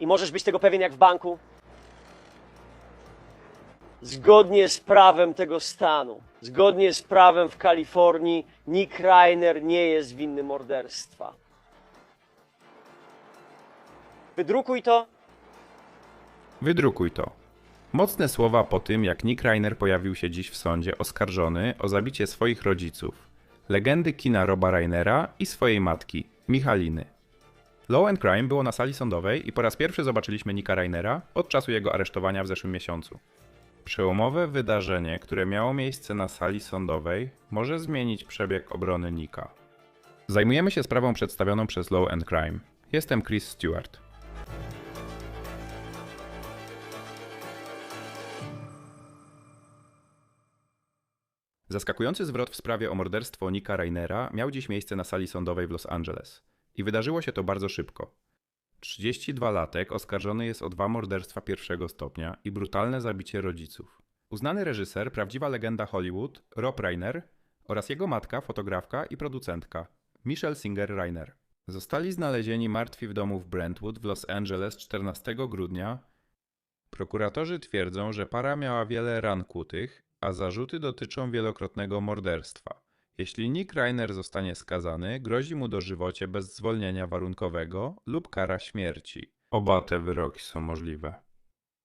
I możesz być tego pewien jak w banku. Zgodnie z prawem tego stanu, zgodnie z prawem w Kalifornii, Nick Reiner nie jest winny morderstwa. Wydrukuj to. Wydrukuj to. Mocne słowa po tym, jak Nick Reiner pojawił się dziś w sądzie oskarżony o zabicie swoich rodziców, legendy kina Roba Reinera i swojej matki, Michaliny. Law and Crime było na sali sądowej i po raz pierwszy zobaczyliśmy Nicka Reinera od czasu jego aresztowania w zeszłym miesiącu. Przełomowe wydarzenie, które miało miejsce na sali sądowej, może zmienić przebieg obrony Nicka. Zajmujemy się sprawą przedstawioną przez Law and Crime. Jestem Chris Stewart. Zaskakujący zwrot w sprawie o morderstwo Nicka Rainera miał dziś miejsce na sali sądowej w Los Angeles. I wydarzyło się to bardzo szybko. 32-latek oskarżony jest o dwa morderstwa pierwszego stopnia i brutalne zabicie rodziców. Uznany reżyser, prawdziwa legenda Hollywood, Rob Reiner oraz jego matka, fotografka i producentka, Michelle Singer Reiner. Zostali znalezieni martwi w domu w Brentwood w Los Angeles 14 grudnia Prokuratorzy twierdzą, że para miała wiele ran kłutych, a zarzuty dotyczą wielokrotnego morderstwa. Jeśli Nick Reiner zostanie skazany, grozi mu dożywocie bez zwolnienia warunkowego lub kara śmierci. Oba te wyroki są możliwe.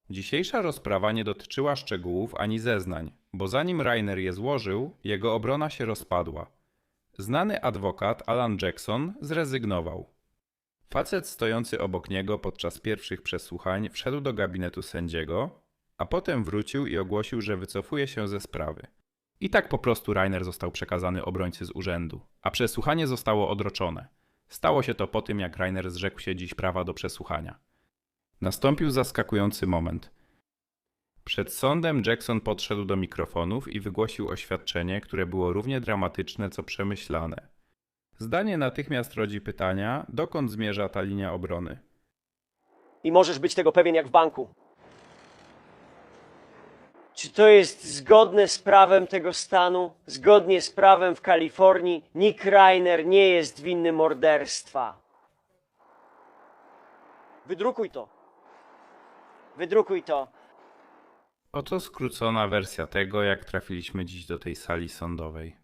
Dzisiejsza rozprawa nie dotyczyła szczegółów ani zeznań, bo zanim Reiner je złożył, jego obrona się rozpadła. Znany adwokat Alan Jackson zrezygnował. Facet stojący obok niego podczas pierwszych przesłuchań wszedł do gabinetu sędziego, a potem wrócił i ogłosił, że wycofuje się ze sprawy. I tak po prostu Rainer został przekazany obrońcy z urzędu, a przesłuchanie zostało odroczone. Stało się to po tym, jak Rainer zrzekł się dziś prawa do przesłuchania. Nastąpił zaskakujący moment. Przed sądem Jackson podszedł do mikrofonów i wygłosił oświadczenie, które było równie dramatyczne co przemyślane. Zdanie natychmiast rodzi pytania, dokąd zmierza ta linia obrony. I możesz być tego pewien jak w banku. Czy to jest zgodne z prawem tego stanu? Zgodnie z prawem w Kalifornii, Nick Reiner nie jest winny morderstwa. Wydrukuj to. Wydrukuj to. Oto skrócona wersja tego, jak trafiliśmy dziś do tej sali sądowej.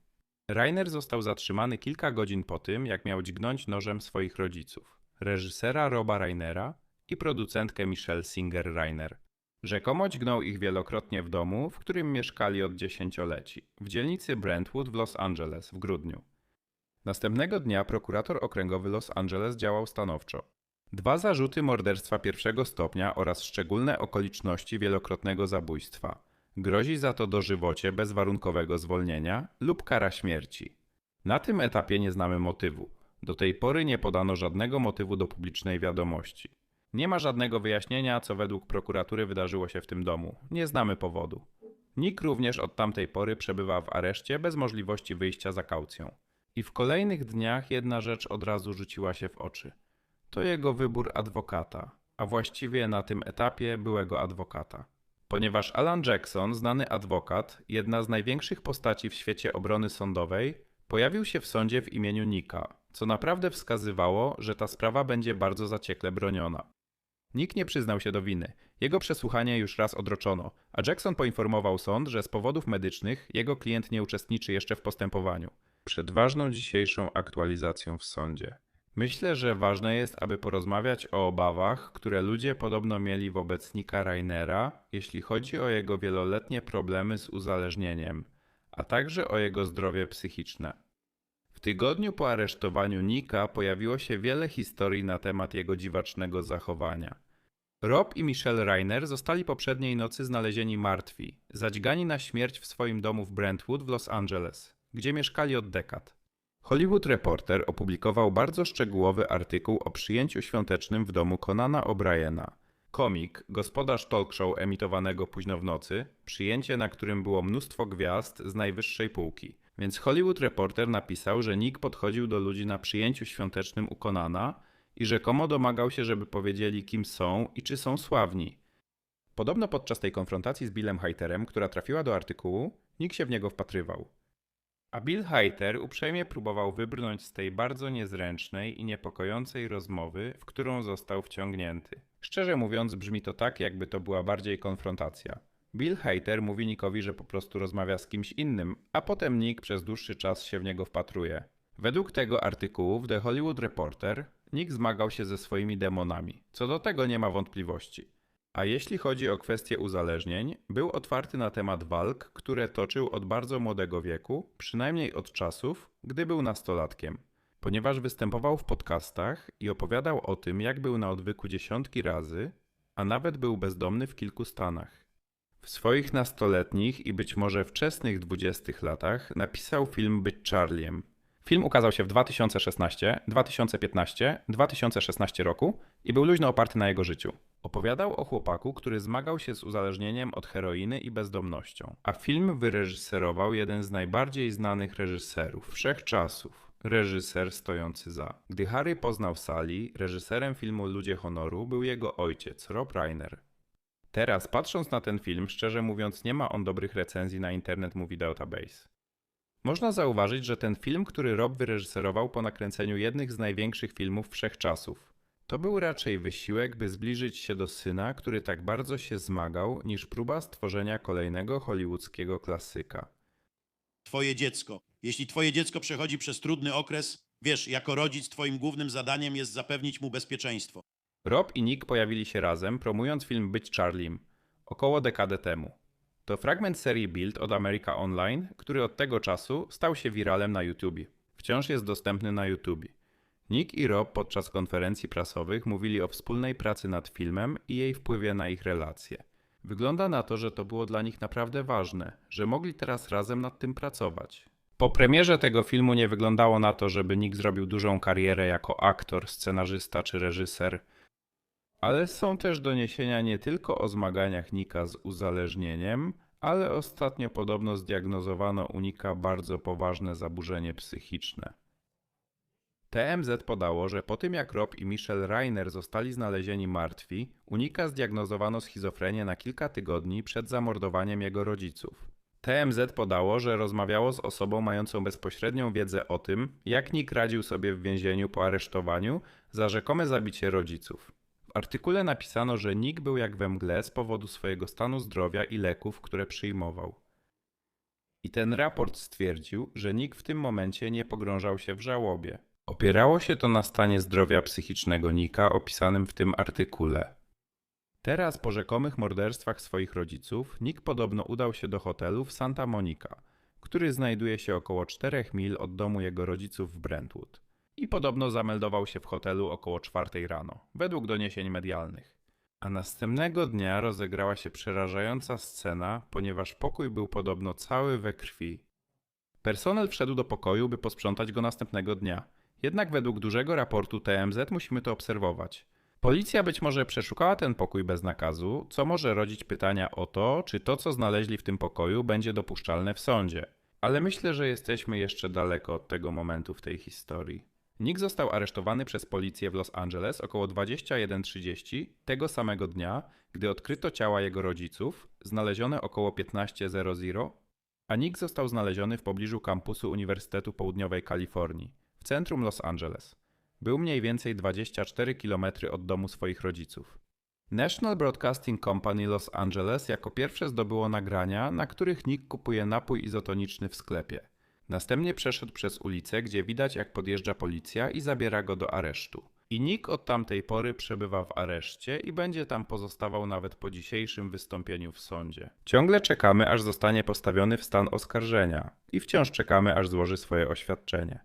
Rainer został zatrzymany kilka godzin po tym, jak miał dźgnąć nożem swoich rodziców, reżysera Roba Rainera i producentkę Michelle Singer Rainer. Rzekomo dźgnął ich wielokrotnie w domu, w którym mieszkali od dziesięcioleci, w dzielnicy Brentwood w Los Angeles w grudniu. Następnego dnia prokurator okręgowy Los Angeles działał stanowczo. Dwa zarzuty morderstwa pierwszego stopnia oraz szczególne okoliczności wielokrotnego zabójstwa. Grozi za to dożywocie bez warunkowego zwolnienia lub kara śmierci. Na tym etapie nie znamy motywu. Do tej pory nie podano żadnego motywu do publicznej wiadomości. Nie ma żadnego wyjaśnienia, co według prokuratury wydarzyło się w tym domu. Nie znamy powodu. Nick również od tamtej pory przebywa w areszcie bez możliwości wyjścia za kaucją. I w kolejnych dniach jedna rzecz od razu rzuciła się w oczy. To jego wybór adwokata, a właściwie na tym etapie byłego adwokata. Ponieważ Alan Jackson, znany adwokat, jedna z największych postaci w świecie obrony sądowej, pojawił się w sądzie w imieniu Nika, co naprawdę wskazywało, że ta sprawa będzie bardzo zaciekle broniona. Nick nie przyznał się do winy. Jego przesłuchanie już raz odroczono, a Jackson poinformował sąd, że z powodów medycznych jego klient nie uczestniczy jeszcze w postępowaniu. Przed ważną dzisiejszą aktualizacją w sądzie. Myślę, że ważne jest, aby porozmawiać o obawach, które ludzie podobno mieli wobec Nika Rainera, jeśli chodzi o jego wieloletnie problemy z uzależnieniem, a także o jego zdrowie psychiczne. W tygodniu po aresztowaniu Nika pojawiło się wiele historii na temat jego dziwacznego zachowania. Rob i Michelle Rainer zostali poprzedniej nocy znalezieni martwi, zadźgani na śmierć w swoim domu w Brentwood w Los Angeles, gdzie mieszkali od dekad. Hollywood Reporter opublikował bardzo szczegółowy artykuł o przyjęciu świątecznym w domu Conana O'Briena. Komik, gospodarz talk show emitowanego późno w nocy, przyjęcie na którym było mnóstwo gwiazd z najwyższej półki. Więc Hollywood Reporter napisał, że Nick podchodził do ludzi na przyjęciu świątecznym u Conana i rzekomo domagał się, żeby powiedzieli kim są i czy są sławni. Podobno podczas tej konfrontacji z Billem Heiterem, która trafiła do artykułu, Nick się w niego wpatrywał. A Bill Heiter uprzejmie próbował wybrnąć z tej bardzo niezręcznej i niepokojącej rozmowy, w którą został wciągnięty. Szczerze mówiąc, brzmi to tak, jakby to była bardziej konfrontacja. Bill Hader mówi Nickowi, że po prostu rozmawia z kimś innym, a potem Nick przez dłuższy czas się w niego wpatruje. Według tego artykułu w The Hollywood Reporter Nick zmagał się ze swoimi demonami. Co do tego nie ma wątpliwości. A jeśli chodzi o kwestie uzależnień, był otwarty na temat walk, które toczył od bardzo młodego wieku, przynajmniej od czasów, gdy był nastolatkiem. Ponieważ występował w podcastach i opowiadał o tym, jak był na odwyku dziesiątki razy, a nawet był bezdomny w kilku stanach. W swoich nastoletnich i być może wczesnych dwudziestych latach napisał film Być Charliem. Film ukazał się w 2016, 2015, 2016 roku i był luźno oparty na jego życiu. Opowiadał o chłopaku, który zmagał się z uzależnieniem od heroiny i bezdomnością. A film wyreżyserował jeden z najbardziej znanych reżyserów wszechczasów. Reżyser stojący za. Gdy Harry poznał Sally, reżyserem filmu Ludzie Honoru był jego ojciec, Rob Reiner. Teraz, patrząc na ten film, szczerze mówiąc, nie ma on dobrych recenzji na Internet Movie Database. Można zauważyć, że ten film, który Rob wyreżyserował po nakręceniu jednych z największych filmów wszechczasów, to był raczej wysiłek, by zbliżyć się do syna, który tak bardzo się zmagał, niż próba stworzenia kolejnego hollywoodzkiego klasyka. Twoje dziecko. Jeśli twoje dziecko przechodzi przez trudny okres, wiesz, jako rodzic twoim głównym zadaniem jest zapewnić mu bezpieczeństwo. Rob i Nick pojawili się razem, promując film Być Charliem około dekadę temu. To fragment serii Build od America Online, który od tego czasu stał się wiralem na YouTube. Wciąż jest dostępny na YouTube. Nick i Rob podczas konferencji prasowych mówili o wspólnej pracy nad filmem i jej wpływie na ich relacje. Wygląda na to, że to było dla nich naprawdę ważne, że mogli teraz razem nad tym pracować. Po premierze tego filmu nie wyglądało na to, żeby Nick zrobił dużą karierę jako aktor, scenarzysta czy reżyser. Ale są też doniesienia nie tylko o zmaganiach Nika z uzależnieniem, ale ostatnio podobno zdiagnozowano u Nika bardzo poważne zaburzenie psychiczne. TMZ podało, że po tym jak Rob i Michelle Reiner zostali znalezieni martwi, u Nika zdiagnozowano schizofrenię na kilka tygodni przed zamordowaniem jego rodziców. TMZ podało, że rozmawiało z osobą mającą bezpośrednią wiedzę o tym, jak Nick radził sobie w więzieniu po aresztowaniu za rzekome zabicie rodziców. Artykule napisano, że Nick był jak we mgle z powodu swojego stanu zdrowia i leków, które przyjmował. I ten raport stwierdził, że Nick w tym momencie nie pogrążał się w żałobie. Opierało się to na stanie zdrowia psychicznego Nika opisanym w tym artykule. Teraz po rzekomych morderstwach swoich rodziców, Nick podobno udał się do hotelu w Santa Monica, który znajduje się około 4 mil od domu jego rodziców w Brentwood. I podobno zameldował się w hotelu około 4 rano, według doniesień medialnych. A następnego dnia rozegrała się przerażająca scena, ponieważ pokój był podobno cały we krwi. Personel wszedł do pokoju, by posprzątać go następnego dnia. Jednak według dużego raportu TMZ musimy to obserwować. Policja być może przeszukała ten pokój bez nakazu, co może rodzić pytania o to, czy to, co znaleźli w tym pokoju, będzie dopuszczalne w sądzie. Ale myślę, że jesteśmy jeszcze daleko od tego momentu w tej historii. Nick został aresztowany przez policję w Los Angeles około 21.30 tego samego dnia, gdy odkryto ciała jego rodziców, znalezione około 15.00, a Nick został znaleziony w pobliżu kampusu Uniwersytetu Południowej Kalifornii, w centrum Los Angeles. Był mniej więcej 24 km od domu swoich rodziców. National Broadcasting Company Los Angeles jako pierwsze zdobyło nagrania, na których Nick kupuje napój izotoniczny w sklepie. Następnie przeszedł przez ulicę, gdzie widać jak podjeżdża policja i zabiera go do aresztu. I Nick od tamtej pory przebywa w areszcie i będzie tam pozostawał nawet po dzisiejszym wystąpieniu w sądzie. Ciągle czekamy, aż zostanie postawiony w stan oskarżenia i wciąż czekamy, aż złoży swoje oświadczenie.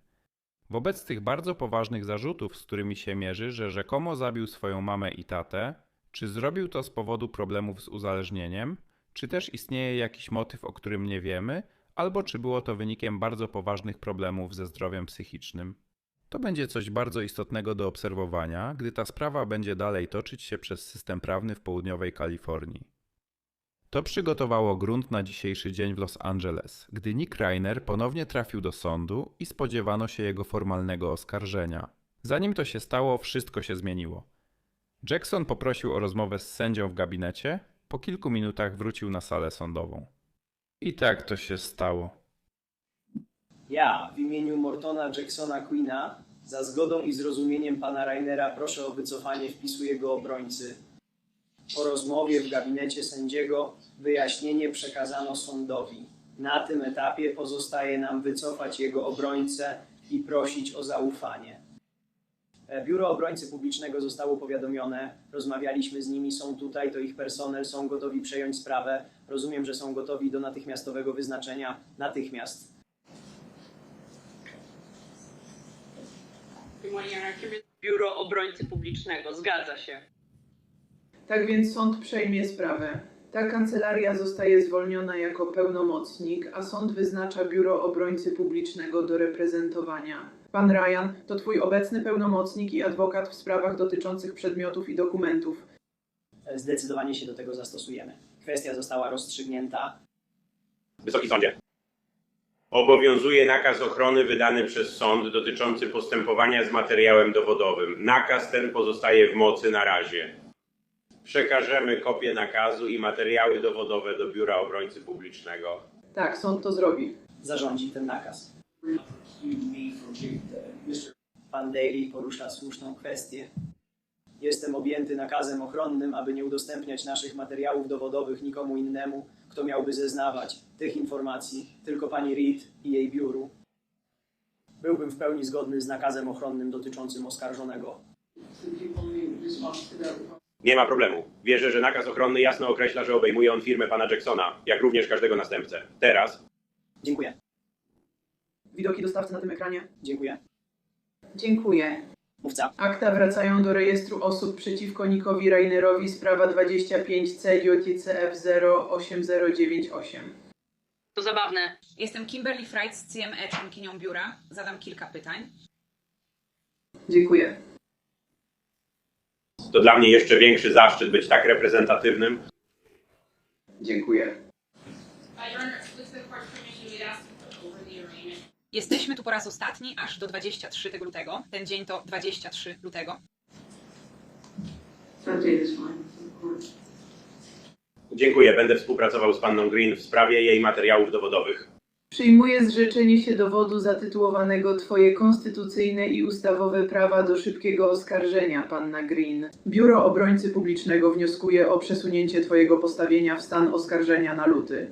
Wobec tych bardzo poważnych zarzutów, z którymi się mierzy, że rzekomo zabił swoją mamę i tatę, czy zrobił to z powodu problemów z uzależnieniem, czy też istnieje jakiś motyw, o którym nie wiemy, albo czy było to wynikiem bardzo poważnych problemów ze zdrowiem psychicznym. To będzie coś bardzo istotnego do obserwowania, gdy ta sprawa będzie dalej toczyć się przez system prawny w południowej Kalifornii. To przygotowało grunt na dzisiejszy dzień w Los Angeles, gdy Nick Reiner ponownie trafił do sądu i spodziewano się jego formalnego oskarżenia. Zanim to się stało, wszystko się zmieniło. Jackson poprosił o rozmowę z sędzią w gabinecie, po kilku minutach wrócił na salę sądową. I tak to się stało. Ja, w imieniu Mortona Jacksona Queena, za zgodą i zrozumieniem pana Rainera proszę o wycofanie wpisu jego obrońcy Po rozmowie w gabinecie sędziego wyjaśnienie przekazano sądowi. Na tym etapie pozostaje nam wycofać jego obrońcę i prosić o zaufanie. E, Biuro Obrońcy Publicznego zostało powiadomione, rozmawialiśmy z nimi, są tutaj, to ich personel, są gotowi przejąć sprawę. Rozumiem, że są gotowi do natychmiastowego wyznaczenia natychmiast. Biuro Obrońcy Publicznego, zgadza się. Tak więc sąd przejmie sprawę. Ta kancelaria zostaje zwolniona jako pełnomocnik, a sąd wyznacza Biuro Obrońcy Publicznego do reprezentowania. Pan Ryan to twój obecny pełnomocnik i adwokat w sprawach dotyczących przedmiotów i dokumentów. Zdecydowanie się do tego zastosujemy. Kwestia została rozstrzygnięta. Wysoki Sądzie. Obowiązuje nakaz ochrony wydany przez sąd dotyczący postępowania z materiałem dowodowym. Nakaz ten pozostaje w mocy na razie. Przekażemy kopię nakazu i materiały dowodowe do Biura Obrońcy Publicznego. Tak, sąd to zrobi. Zarządzi ten nakaz. Pan Daly porusza słuszną kwestię. Jestem objęty nakazem ochronnym, aby nie udostępniać naszych materiałów dowodowych nikomu innemu, kto miałby zeznawać tych informacji, tylko pani Reed i jej biuru. Byłbym w pełni zgodny z nakazem ochronnym dotyczącym oskarżonego. Nie ma problemu. Wierzę, że nakaz ochronny jasno określa, że obejmuje on firmę pana Jacksona, jak również każdego następcę. Teraz Dziękuję. Widoki dostawcy na tym ekranie. Dziękuję. Dziękuję. Mówca. Akta wracają do rejestru osób przeciwko Nikowi Rainerowi, sprawa 25C JTCF 08098. To zabawne. Jestem Kimberly Fright z CME, członkinią biura. Zadam kilka pytań. Dziękuję. To dla mnie jeszcze większy zaszczyt być tak reprezentatywnym. Dziękuję. Jesteśmy tu po raz ostatni, aż do 23 tego lutego. Ten dzień to 23 lutego. Dziękuję, będę współpracował z panną Green w sprawie jej materiałów dowodowych. Przyjmuję zrzeczenie się dowodu zatytułowanego Twoje konstytucyjne i ustawowe prawa do szybkiego oskarżenia, panna Green. Biuro Obrońcy Publicznego wnioskuje o przesunięcie Twojego postawienia w stan oskarżenia na luty.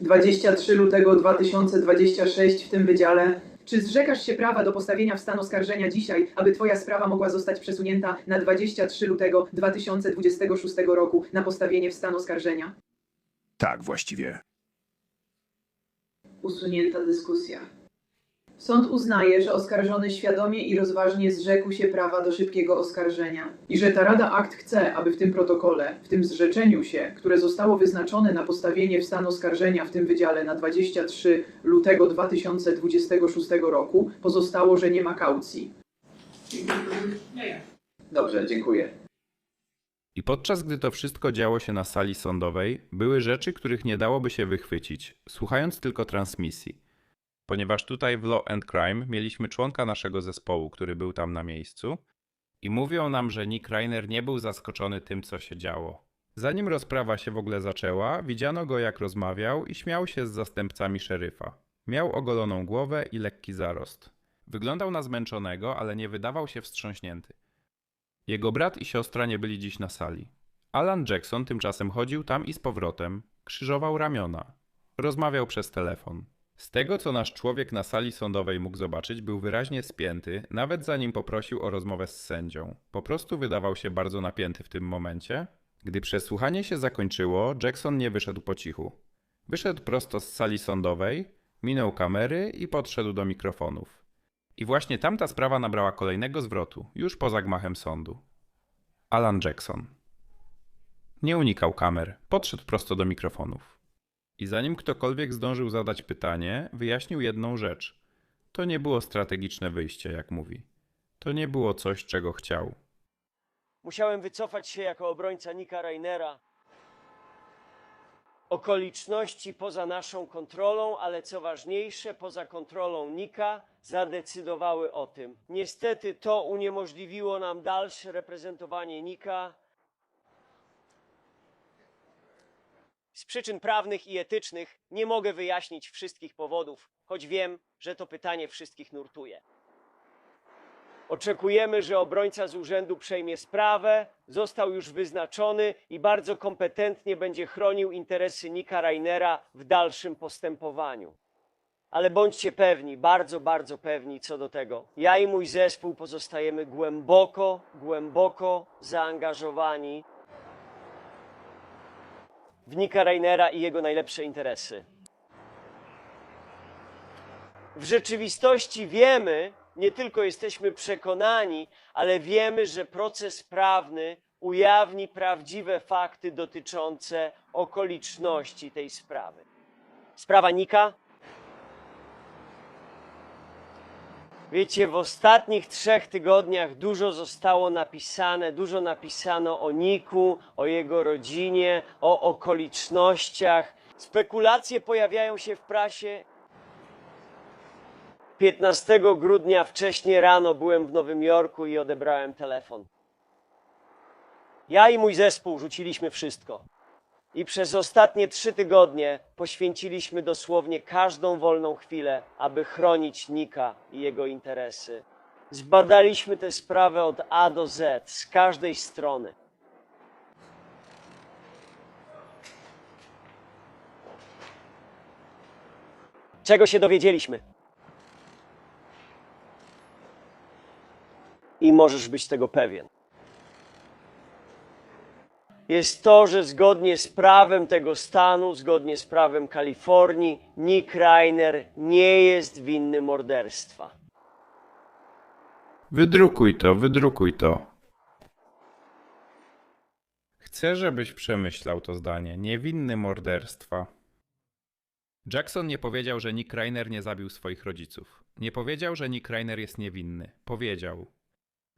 23 lutego 2026 w tym wydziale. Czy zrzekasz się prawa do postawienia w stan oskarżenia dzisiaj, aby Twoja sprawa mogła zostać przesunięta na 23 lutego 2026 roku na postawienie w stan oskarżenia? Tak, właściwie. Usunięta dyskusja. Sąd uznaje, że oskarżony świadomie i rozważnie zrzekł się prawa do szybkiego oskarżenia i że ta Rada Akt chce, aby w tym protokole, w tym zrzeczeniu się, które zostało wyznaczone na postawienie w stan oskarżenia w tym wydziale na 23 lutego 2026 roku, pozostało, że nie ma kaucji. Dobrze, dziękuję. I podczas gdy to wszystko działo się na sali sądowej, były rzeczy, których nie dałoby się wychwycić, słuchając tylko transmisji. Ponieważ tutaj w Law and Crime mieliśmy członka naszego zespołu, który był tam na miejscu, i mówią nam, że Nick Reiner nie był zaskoczony tym, co się działo. Zanim rozprawa się w ogóle zaczęła, widziano go jak rozmawiał i śmiał się z zastępcami szeryfa. Miał ogoloną głowę i lekki zarost. Wyglądał na zmęczonego, ale nie wydawał się wstrząśnięty. Jego brat i siostra nie byli dziś na sali. Alan Jackson tymczasem chodził tam i z powrotem, krzyżował ramiona. Rozmawiał przez telefon. Z tego, co nasz człowiek na sali sądowej mógł zobaczyć, był wyraźnie spięty, nawet zanim poprosił o rozmowę z sędzią. Po prostu wydawał się bardzo napięty w tym momencie. Gdy przesłuchanie się zakończyło, Jackson nie wyszedł po cichu. Wyszedł prosto z sali sądowej, minął kamery i podszedł do mikrofonów. I właśnie tamta sprawa nabrała kolejnego zwrotu, już poza gmachem sądu. Alan Jackson. Nie unikał kamer, podszedł prosto do mikrofonów. I zanim ktokolwiek zdążył zadać pytanie, wyjaśnił jedną rzecz. To nie było strategiczne wyjście, jak mówi. To nie było coś, czego chciał. Musiałem wycofać się jako obrońca Nika Rainera. Okoliczności poza naszą kontrolą, ale co ważniejsze, poza kontrolą Nika, zadecydowały o tym. Niestety to uniemożliwiło nam dalsze reprezentowanie Nika. Z przyczyn prawnych i etycznych nie mogę wyjaśnić wszystkich powodów, choć wiem, że to pytanie wszystkich nurtuje. Oczekujemy, że obrońca z urzędu przejmie sprawę, został już wyznaczony i bardzo kompetentnie będzie chronił interesy Nika Rainera w dalszym postępowaniu. Ale bądźcie pewni, bardzo, bardzo pewni co do tego. Ja i mój zespół pozostajemy głęboko, głęboko zaangażowani w Nika Rainera i jego najlepsze interesy. W rzeczywistości wiemy, nie tylko jesteśmy przekonani, ale wiemy, że proces prawny ujawni prawdziwe fakty dotyczące okoliczności tej sprawy. Sprawa Nika? Wiecie, w ostatnich trzech tygodniach dużo zostało napisane, dużo napisano o Niku, o jego rodzinie, o okolicznościach. Spekulacje pojawiają się w prasie 15 grudnia wcześnie rano byłem w Nowym Jorku i odebrałem telefon. Ja i mój zespół rzuciliśmy wszystko. I przez ostatnie trzy tygodnie poświęciliśmy dosłownie każdą wolną chwilę, aby chronić Nika i jego interesy. Zbadaliśmy tę sprawę od A do Z, z każdej strony. Czego się dowiedzieliśmy? I możesz być tego pewien. Jest to, że zgodnie z prawem tego stanu, zgodnie z prawem Kalifornii, Nick Reiner nie jest winny morderstwa. Wydrukuj to, wydrukuj to. Chcę, żebyś przemyślał to zdanie. Niewinny morderstwa. Jackson nie powiedział, że Nick Reiner nie zabił swoich rodziców. Nie powiedział, że Nick Reiner jest niewinny. Powiedział.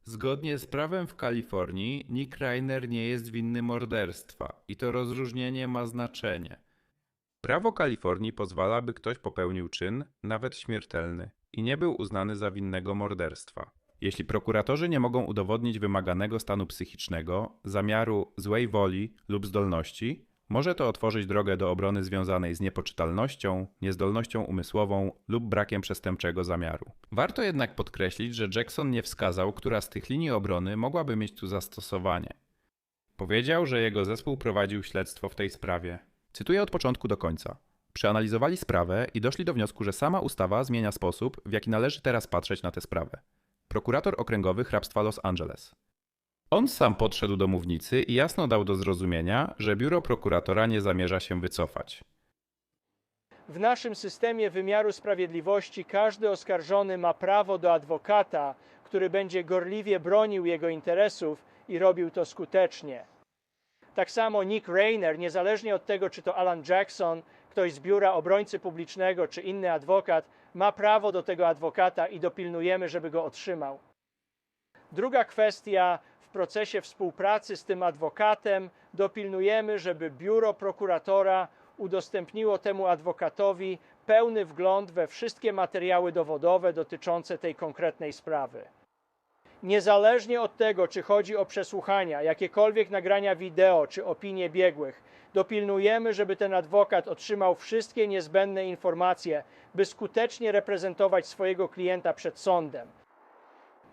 Zgodnie z prawem w Kalifornii, Nick Reiner nie jest winny morderstwa i to rozróżnienie ma znaczenie. Prawo Kalifornii pozwala, by ktoś popełnił czyn, nawet śmiertelny, i nie był uznany za winnego morderstwa. Jeśli prokuratorzy nie mogą udowodnić wymaganego stanu psychicznego, zamiaru złej woli lub zdolności, może to otworzyć drogę do obrony związanej z niepoczytalnością, niezdolnością umysłową lub brakiem przestępczego zamiaru. Warto jednak podkreślić, że Jackson nie wskazał, która z tych linii obrony mogłaby mieć tu zastosowanie. Powiedział, że jego zespół prowadził śledztwo w tej sprawie. Cytuję od początku do końca. Przeanalizowali sprawę i doszli do wniosku, że sama ustawa zmienia sposób, w jaki należy teraz patrzeć na tę sprawę. Prokurator okręgowy hrabstwa Los Angeles. On sam podszedł do mównicy i jasno dał do zrozumienia, że biuro prokuratora nie zamierza się wycofać. W naszym systemie wymiaru sprawiedliwości każdy oskarżony ma prawo do adwokata, który będzie gorliwie bronił jego interesów i robił to skutecznie. Tak samo Nick Rayner, niezależnie od tego, czy to Alan Jackson, ktoś z biura obrońcy publicznego, czy inny adwokat, ma prawo do tego adwokata i dopilnujemy, żeby go otrzymał. Druga kwestia, w procesie współpracy z tym adwokatem dopilnujemy, żeby biuro prokuratora udostępniło temu adwokatowi pełny wgląd we wszystkie materiały dowodowe dotyczące tej konkretnej sprawy. Niezależnie od tego, czy chodzi o przesłuchania, jakiekolwiek nagrania wideo czy opinie biegłych, dopilnujemy, żeby ten adwokat otrzymał wszystkie niezbędne informacje, by skutecznie reprezentować swojego klienta przed sądem.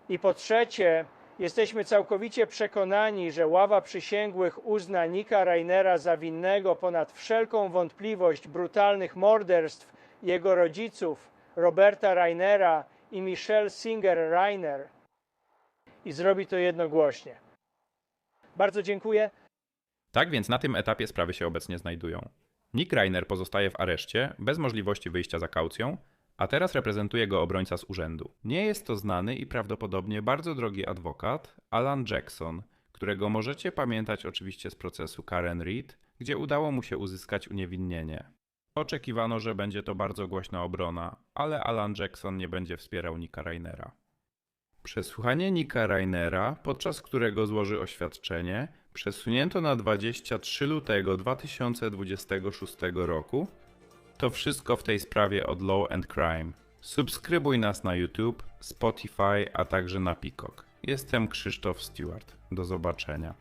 I po trzecie, jesteśmy całkowicie przekonani, że ława przysięgłych uzna Nika Rainera za winnego ponad wszelką wątpliwość brutalnych morderstw jego rodziców, Roberta Rainera i Michelle Singer Rainer. I zrobi to jednogłośnie. Bardzo dziękuję. Tak więc na tym etapie sprawy się obecnie znajdują. Nick Reiner pozostaje w areszcie, bez możliwości wyjścia za kaucją, a teraz reprezentuje go obrońca z urzędu. Nie jest to znany i prawdopodobnie bardzo drogi adwokat Alan Jackson, którego możecie pamiętać oczywiście z procesu Karen Reed, gdzie udało mu się uzyskać uniewinnienie. Oczekiwano, że będzie to bardzo głośna obrona, ale Alan Jackson nie będzie wspierał Nika Rainera. Przesłuchanie Nika Rainera, podczas którego złoży oświadczenie, przesunięto na 23 lutego 2026 roku. To wszystko w tej sprawie od Law and Crime. Subskrybuj nas na YouTube, Spotify, a także na Peacock. Jestem Krzysztof Stewart. Do zobaczenia.